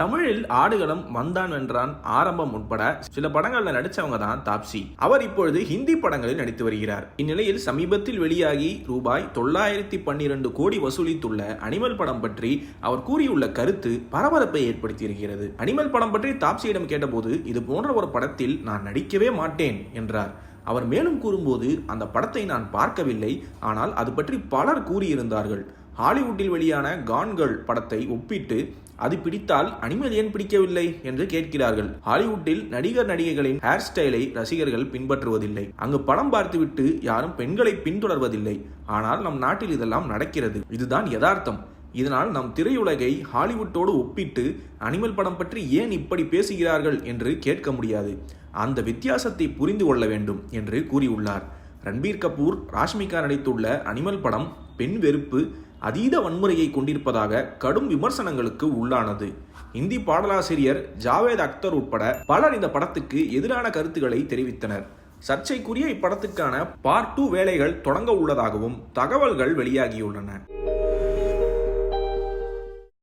தமிழில் ஆடுகளம் வந்தான் வென்றான் ஆரம்பம் உட்பட சில படங்கள்ல நடிச்சவங்க தான் தாப்சி. அவர் இப்பொழுது ஹிந்தி படங்களில் நடித்து வருகிறார். இந்நிலையில் சமீபத்தில் வெளியாகி ரூபாய் தொள்ளாயிரத்தி பன்னிரண்டு கோடி வசூலித்துள்ள அனிமல் படம் பற்றி அவர் கூறியுள்ள கருத்து பரபரப்பை ஏற்படுத்தியிருக்கிறது. அனிமல் படம் பற்றி தாப்சியிடம் கேட்டபோது இது போன்ற ஒரு படத்தில் நான் நடிக்கவே மாட்டேன் என்றார். அவர் மேலும் கூறும்போது அந்த படத்தை நான் பார்க்கவில்லை. ஆனால் அது பற்றி பலர் கூறியிருந்தார்கள். ஹாலிவுட்டில் வெளியான கான்கள் படத்தை ஒப்பிட்டு அது பிடித்தால் அனிமல் ஏன் பிடிக்கவில்லை? என்று கேட்கிறார்கள். ஹாலிவுட்டில் நடிகர் நடிகைகளின் ஹேர் ஸ்டைலை ரசிகர்கள் பின்பற்றுவதில்லை. அங்கு படம் பார்த்துவிட்டு யாரும் பெண்களை பின்தொடர்வதில்லை. ஆனால் நம் நாட்டில் இதெல்லாம் நடக்கிறது. இதுதான் யதார்த்தம். இதனால் நம் திரையுலகை ஹாலிவுட்டோடு ஒப்பிட்டு அனிமல் படம் பற்றி ஏன் இப்படி பேசுகிறார்கள்? என்று கேட்க முடியாது. அந்த வித்தியாசத்தை புரிந்து கொள்ள வேண்டும் என்று கூறியுள்ளார். ரன்பீர் கபூர் ராஷ்மிகா நடித்துள்ள அனிமல் படம் பெண் வெறுப்பு அதீத வன்முறையை கொண்டிருப்பதாக கடும் விமர்சனங்களுக்கு உள்ளானது. இந்தி பாடலாசிரியர் ஜாவேத் அக்தர் உட்பட பலர் இந்த படத்துக்கு எதிரான கருத்துக்களை தெரிவித்தனர். சர்ச்சைக்குரிய இப்படத்துக்கான பார்ட் டூ வேலைகள் தொடங்க உள்ளதாகவும் தகவல்கள் வெளியாகியுள்ளன.